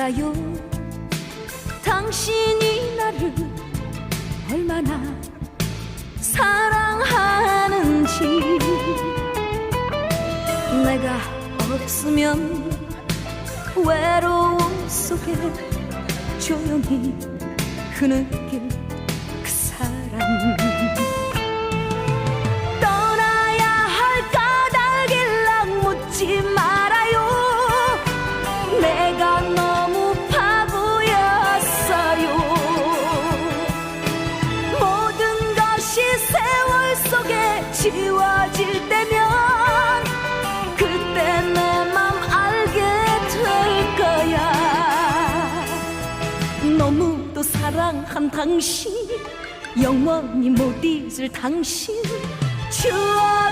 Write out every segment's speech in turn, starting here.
알아요. 당신이 나를 얼마나 사랑하는지. 내가 없으면 외로움 속에 조용히 흐느낄 속에 지워질 때면 그때 내 맘 알게 될 거야. 너무도 사랑한 당신 영원히 못 잊을 당신 추억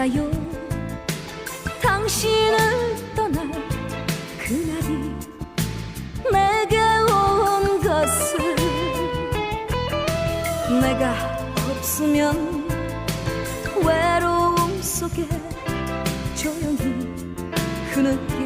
알아요? 당신을 떠날 그날이 내게 온 것을 내가 없으면 외로움 속에 조용히 흐느낄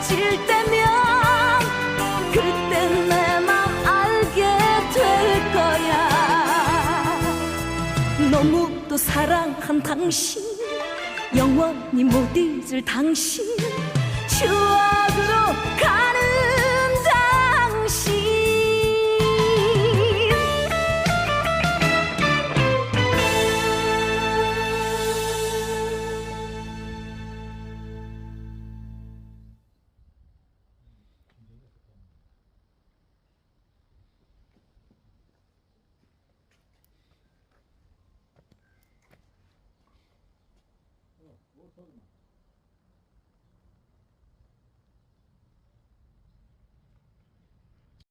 지워질 때면 그때 내 맘 알게 될 거야. 너무도 사랑한 당신 영원히 못 잊을 당신 추억으로 가 olmaz.